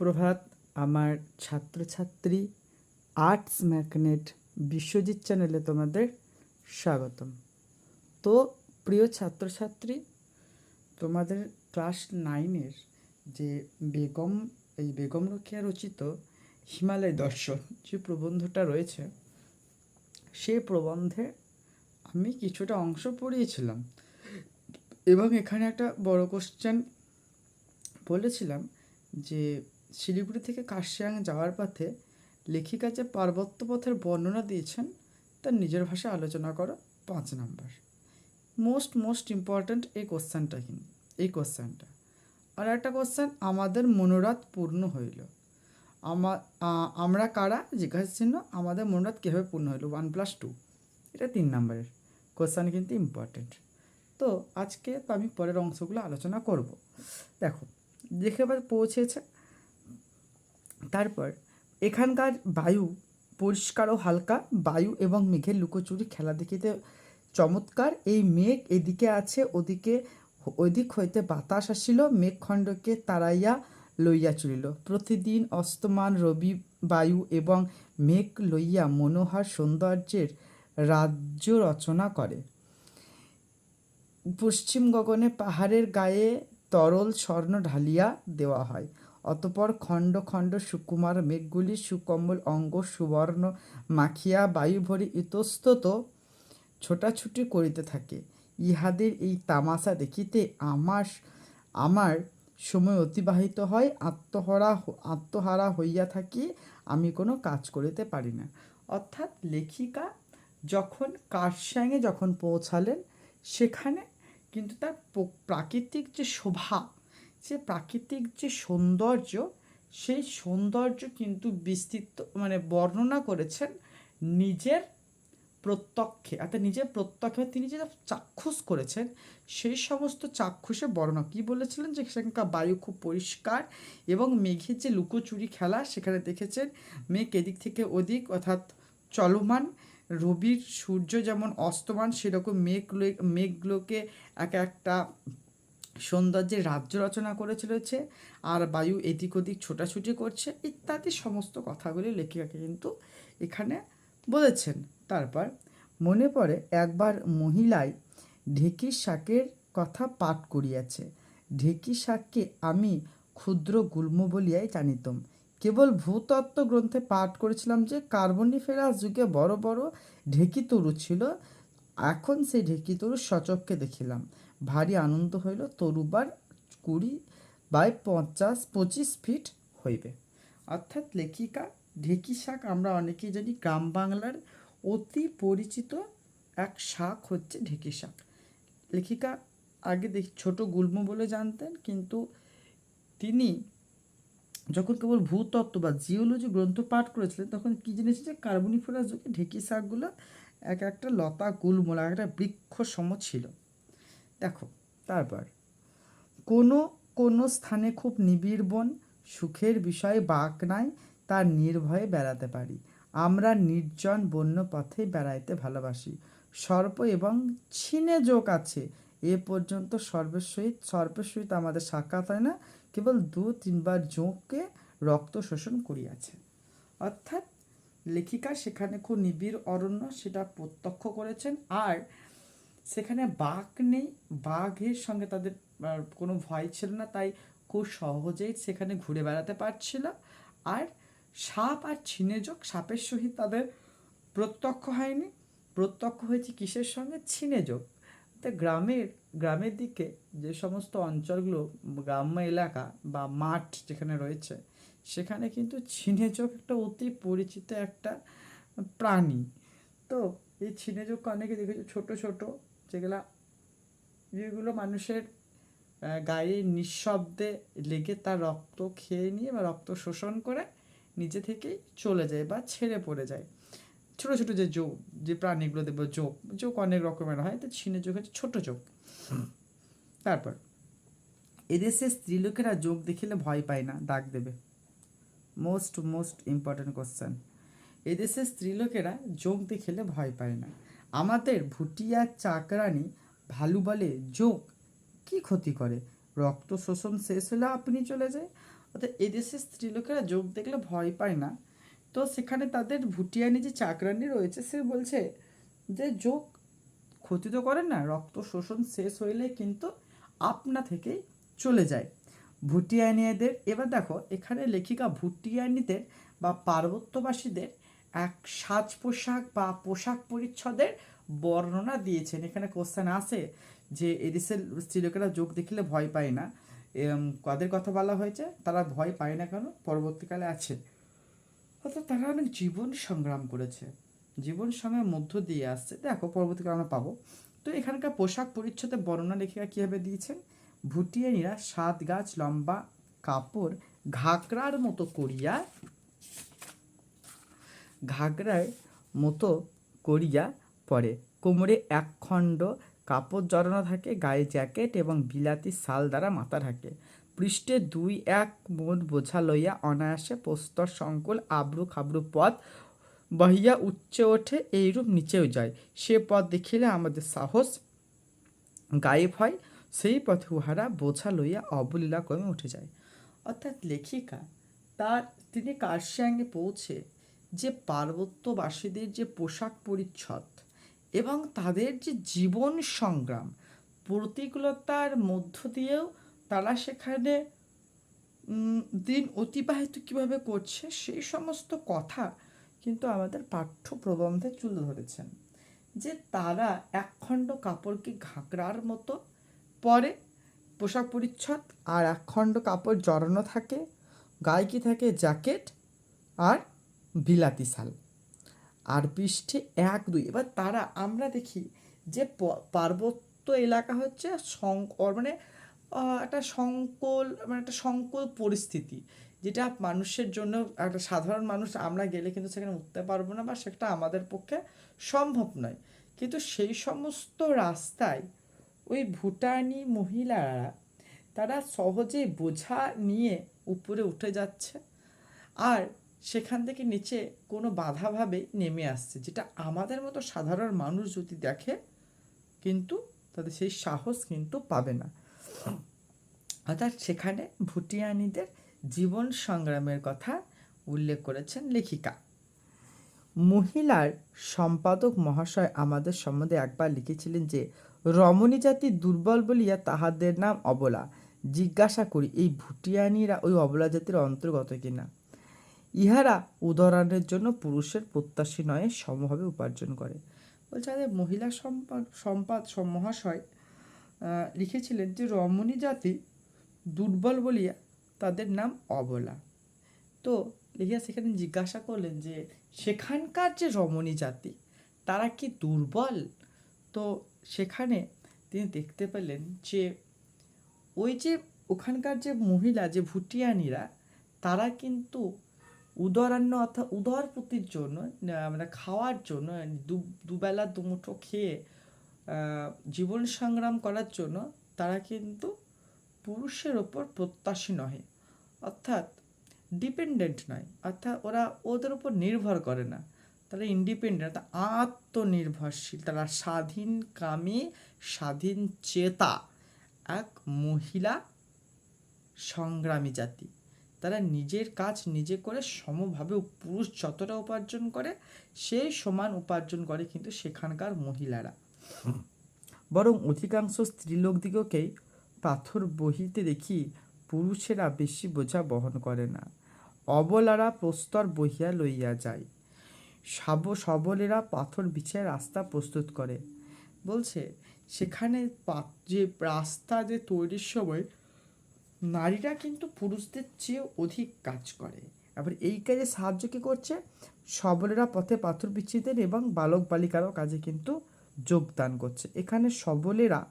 সুপ্রভাত, আমার ছাত্রছাত্রী আর্টস ম্যাগনেট বিশ্বজিৎ চ্যানেলে তোমাদের স্বাগতম। তো, প্রিয় ছাত্রছাত্রী, তোমাদের ক্লাস নাইনের যে বেগম, এই বেগম রোকেয়া রচিত হিমালয় দর্শন যে প্রবন্ধটা রয়েছে সেই প্রবন্ধে আমি কিছুটা অংশ পড়িয়েছিলাম এবং এখানে একটা বড় কোশ্চেন বলেছিলাম যে শিলিগুড়ি থেকে কার্শিয়াং যাওয়ার পথে লেখিকা যে পার্বত্য পথের বর্ণনা দিয়েছেন তার নিজের ভাষায় আলোচনা করো। পাঁচ নাম্বার। মোস্ট মোস্ট ইম্পর্ট্যান্ট এই কোশ্চেনটা কিন্তু, এই কোশ্চেনটা। আর একটা কোশ্চেন, আমাদের মনোরাত পূর্ণ হইল। আমা আমরা কারা? জিজ্ঞাসা চিহ্ন আমাদের মনোরাত কীভাবে পূর্ণ হইল? ওয়ান প্লাস টু এটা তিন নম্বরের কোশ্চেন কিন্তু ইম্পর্ট্যান্ট তো আজকে তো আমি পরের অংশগুলো আলোচনা করব। দেখো, দেখে এবার পৌঁছেছে তারপর এখানকার বায়ু পরিষ্কার ও হালকা, বায়ু এবং মেঘের লুকোচুরি খেলা দেখিতে চমৎকার। এই মেঘ এদিকে আছে, ওদিকে ওদিক হইতে বাতাস আসিল, মেঘখণ্ডকে তাড়াইয়া লইয়া চলিল। প্রতিদিন অস্তমান, রবি বায়ু এবং মেঘ লইয়া মনোহর সৌন্দর্যের রাজ্য রচনা করে। পশ্চিম গগনে পাহাড়ের গায়ে তরল স্বর্ণ ঢালিয়া দেওয়া হয়। অতপর খণ্ড খণ্ড সুকুমার মেঘগুলি সুকম্বল, অঙ্গ, সুবর্ণ মাখিয়া বায়ুভরি ইতস্তত ছোটাছুটি করিতে থাকে। ইহাদের এই তামাশা দেখিতে আমার আমার সময় অতিবাহিত হয়, আত্মহারা আত্মহারা হইয়া থাকি, আমি কোনো কাজ করিতে পারি না। অর্থাৎ লেখিকা যখন কারসাঙে যখন পৌঁছালেন, সেখানে কিন্তু তার প্রাকৃতিক যে শোভা যে প্রাকৃতিক যে সৌন্দর্য, সেই সৌন্দর্য কিন্তু বিস্তৃত মানে বর্ণনা করেছেন নিজের প্রত্যক্ষে। অর্থাৎ নিজের প্রত্যক্ষে তিনি যেটা চাক্ষুষ করেছেন, সেই সমস্ত চাক্ষুষে বর্ণনা। কী বলেছিলেন যে সেখানকার বায়ু খুব পরিষ্কার এবং মেঘের যে লুকোচুরি খেলা, সেখানে দেখেছেন মেঘ এদিক থেকে ওদিক, অর্থাৎ চলমান রবির সূর্য যেমন অস্তমান, সেরকম মেঘগুলো মেঘগুলোকে এক একটা সৌন্দর্যের রাজ্য রচনা করে চলেছে আর বায়ু এদিক ওদিক ছোটাছুটি করছে, ইত্যাদি সমস্ত কথাগুলি লেখিকাকে কিন্তু এখানে বলেছেন। তারপর, মনে পড়ে একবার মহিলায় ঢেকির শাকের কথা পাঠ করিয়াছে। ঢেকি শাককে আমি ক্ষুদ্র গুল্ম বলিয়াই জানিতাম। কেবল ভূতত্ত্ব গ্রন্থে পাঠ করেছিলাম যে কার্বনিফেরাস যুগে বড় বড় ঢেকি তরু ছিল, এখন সেই ঢেকি তরু সচক্ষে দেখিলাম। ভারী আনন্দ হইল, তরুবার কুড়ি বাই পঞ্চাশ পঁচিশ ফিট হইবে। অর্থাৎ লেখিকা, ঢেকি শাক আমরা অনেকেই জানি, গ্রাম বাংলার অতি পরিচিত এক শাক হচ্ছে ঢেকি শাক। লেখিকা আগে দেখি, ছোট গুল্ম বলে জানতেন, কিন্তু তিনি যখন কেবল ভূতত্ত্ব বা জিওলজি গ্রন্থ পাঠ করেছিলেন, তখন কী জেনেছে যে কার্বনিফেরাস যুগে ঢেকি শাকগুলো এক একটা লতা, গুল্ম, এক একটা বৃক্ষ সম ছিল। দেখো, তারপর। কোনো কোনো স্থানে খুব নিবিড় বন, সুখের বিষয়ে বাক নাই, তার নির্ভয়ে বেড়াতে পারি। আমরা নির্জন বন্য পথে বেড়াইতে ভালোবাসি। সর্প এবং ছিনে যোগ আছে। এ পর্যন্ত সর্বের সহিত সর্পের সহিত আমাদের সাক্ষাৎ হয় না। কেবল দু, তিনবার জোঁককে রক্ত শোষণ করিয়াছে। অর্থাৎ লেখিকা সেখানে খুব নিবিড় অরণ্য সেটা প্রত্যক্ষ করেছেন। আর সেখানে বাঘ নেই। বাঘের সঙ্গে তাদের কোনো ভয় ছিল না, তাই খুব সহজেই সেখানে ঘুরে বেড়াতে পারছিল। আর সাপ আর ছিনেযোগ সাপের সহিত তাদের প্রত্যক্ষ হয়নি। প্রত্যক্ষ হয়েছে কিসের সঙ্গে? ছিনেযোগ তো গ্রামের গ্রামের দিকে যে সমস্ত অঞ্চলগুলো, গ্রাম্য এলাকা বা মাঠ যেখানে রয়েছে, সেখানে কিন্তু ছিনেযোগ একটা অতি পরিচিত একটা প্রাণী। তো এই ছিনেযোগকে অনেকে দেখেছে, ছোট ছোট যেগুলা যেগুলো মানুষের গায়ে নিঃশব্দে লেগে তার রক্ত খেয়ে নিয়ে বা রক্ত শোষণ করে নিজে থেকেই চলে যায় বা ছেড়ে পড়ে যায়। ছোটো ছোটো যে যোগ, যে প্রাণীগুলো দেখব, যোগ যোগ অনেক রকমের হয়, তো ছিনে যোগ হচ্ছে ছোটো যোগ। তারপর, এদেশে স্ত্রীলোকেরা যোগ দেখিলে ভয় পায় না দাগ দেবে। মোস্ট মোস্ট ইম্পর্টেন্ট কোশ্চেন এদেশে স্ত্রীলোকেরা যোগ দেখিলে ভয় পায় না। আমাদের ভুটিয়া চাকরানি ভালু বলে, যোগ, কি ক্ষতি করে? রক্ত শোষণ শেষ হলে আপনি চলে যায় অর্থাৎ এদেশে স্ত্রীলোকেরা যোগ দেখলে ভয় পায় না। তো সেখানে তাদের ভুটিয়ানি যে চাকরানি রয়েছে, সে বলছে যে, যোগ, ক্ষতি তো করে না, রক্ত শোষণ শেষ হইলে কিন্তু আপনা থেকেই চলে যায়। ভুটিয়ানিয়াদের এবার দেখো, এখানে লেখিকা ভুটিয়ানিদের বা পার্বত্যবাসীদের এক সাজ পোশাক বা পোশাক পরিচ্ছদের বর্ণনা দিয়েছেন। এখানে কোশ্চেন আসে যে এদেশের স্ত্রীলোকেরা যোগ দেখিলে ভয় পায় না। কাদের কথা বলা হয়েছে? তারা ভয় পায় না কেন? পরবর্তীকালে আছে। অর্থাৎ তারা অনেক জীবন সংগ্রাম করেছে। জীবন সংগ্রামের মধ্য দিয়ে আসছে। দেখো, পরবর্তীকালে আমরা পাবো। তো এখানকার পোশাক পরিচ্ছদে বর্ণনা লেখিকা কীভাবে দিয়েছেন? ভুটিয়ানিরা সাত গাছ লম্বা কাপড় ঘাগরার মতো করিয়া ঘাগরার মতো করিয়া পরে কোমরে এক খণ্ড কাপড় জড়ানো থাকে, গায়ে জ্যাকেট এবং বিলাতি শাল দ্বারা মাথা থাকে পৃষ্ঠে দুই এক মোট বোঝা লইয়া অনায়াসে প্রস্তর সংকুল আব্রু খাবরু পথ বহিয়া উচ্চে ওঠে, এইরূপ নিচেও যায়। সে পথ দেখিলে আমাদের সাহস গায়েব হয়, সেই পথে উহারা বোঝা লইয়া অবলীলা ক্রমে উঠে যায়। অর্থাৎ লেখিকা, তার তিনি কার্শিয়াঙ্গে পৌঁছে যে পার্বত্যবাসীদের যে পোশাক পরিচ্ছদ এবং তাদের যে জীবন সংগ্রাম, প্রতিকূলতার মধ্য দিয়েও তারা সেখানে দিন অতিবাহিত কীভাবে করছে সেই সমস্ত কথা কিন্তু আমাদের পাঠ্য প্রবন্ধে তুলে ধরেছেন। যে তারা একখণ্ড কাপড়কে ঘাগরার মতো পরে পোশাক পরিচ্ছদ আর একখণ্ড কাপড় জড়ানো থাকে, গায়ে কি থাকে জ্যাকেট আর বিলাতি শাল আর পৃষ্ঠে এক দুই। এবার তারা, আমরা দেখি যে পার্বত্য এলাকা হচ্ছে ওর মানে একটা সংকল মানে একটা সংকল পরিস্থিতি, যেটা মানুষের জন্য, একটা সাধারণ মানুষ আমরা গেলে কিন্তু সেখানে উঠতে পারব না বা সেটা আমাদের পক্ষে সম্ভব নয়। কিন্তু সেই সমস্ত রাস্তায় ওই ভুটানি মহিলারা, তারা সহজেই বোঝা নিয়ে উপরে উঠে যাচ্ছে। আর সেখান থেকে নিচে কোনো বাধাভাবে নেমে আসছে, যেটা আমাদের মতো সাধারণ মানুষ যদি দেখে, কিন্তু তাদের সেই সাহস কিন্তু পাবে না। অর্থাৎ সেখানে ভুটিয়ানিদের জীবন সংগ্রামের কথা উল্লেখ করেছেন লেখিকা। মহিলার সম্পাদক মহাশয় আমাদের সম্বন্ধে একবার লিখেছিলেন যে, রমণী জাতি দুর্বল বলিয়া তাহাদের নাম অবলা। জিজ্ঞাসা করি, এই ভুটিয়ানিরা ওই অবলা জাতির অন্তর্গত কিনা? ইহারা উদাহরণের জন্য পুরুষের প্রত্যাশী নয়, সমভাবে উপার্জন করে। বলছে, আমাদের মহিলা সম্পাদ সম্পাদ সম- মহাশয় লিখেছিলেন যে, রমণী জাতি দুর্বল বলিয়া তাদের নাম অবলা। তো লিখিয়া সেখানে জিজ্ঞাসা করলেন যে, সেখানকার যে রমণী জাতি, তারা কি দুর্বল? তো সেখানে তিনি দেখতে পেলেন যে, ওই যে ওখানকার যে মহিলা, যে ভুটিয়ানিরা, তারা কিন্তু উদরান্ন অর্থাৎ উদরপতির জন্য মানে খাওয়ার জন্য দু, দুবেলা দুমুঠো খেয়ে জীবন সংগ্রাম করার জন্য তারা কিন্তু পুরুষের ওপর প্রত্যাশী নহে। অর্থাৎ ডিপেন্ডেন্ট নয়। অর্থাৎ ওরা ওদের উপর নির্ভর করে না। তারা ইন্ডিপেন্ডেন্ট আত্মনির্ভরশীল, তারা স্বাধীন কামী, স্বাধীন চেতা, এক মহিলা সংগ্রামী জাতি। তারা নিজের কাজ নিজে করে সমভাবে পুরুষ যতটা উপার্জন করে সেই সমান উপার্জন করে কিন্তু সেখানকার মহিলারা। বরং অধিকাংশ স্ত্রীলোকদিগকেই পাথর বহিতে দেখি পুরুষেরা বেশি বোঝা বহন করে না। অবলারা প্রস্তর বহিয়া লইয়া যায়। সাব সবলেরা পাথর বিছিয়ে রাস্তা প্রস্তুত করে। বলছে, সেখানে যে রাস্তা যে তৈরির সময় নারীরা কিন্তু পুরুষদের চেয়ে অধিক কাজ করে। আবার এই কাজে সাহায্য কি করছে? সবলেরা পথে পাথর বিছিয়ে এবং বালক বালিকারাও কাজে কিন্তু যোগদান করছে। এখানে সবলেরা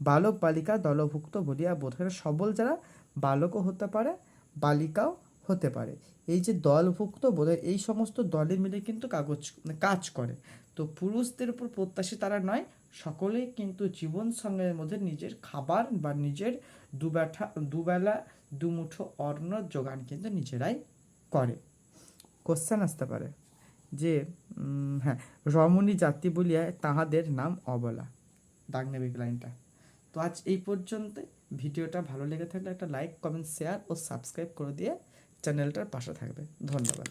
বালক বালিকা দলভুক্ত বলিয়া বোধ হয় সবল যারা বালকও হতে পারে, বালিকাও হতে পারে। এই যে দলভুক্ত বোধ এই সমস্ত দলে মিলে কিন্তু কাগজ কাজ করে। তো পুরুষদের উপর প্রত্যাশী তারা নয়, সকলেই কিন্তু জীবন সঙ্গের মধ্যে নিজের খাবার বা নিজের দুবেঠা, দুবেলা, দুমুঠো অন্ন যোগান কিন্তু নিজেরাই করে। কোশ্চেন আসতে পারে যে হ্যাঁ রমণী জাতি বলিয়া তাহাদের নাম অবলা। দাগ নেবে লাইনটা। তো আজ এই পর্যন্ত ভিডিওটা ভালো লেগে থাকলে একটা লাইক কমেন্ট শেয়ার ও সাবস্ক্রাইব করে দিয়ে চ্যানেলটার পাশে থাকবে। ধন্যবাদ।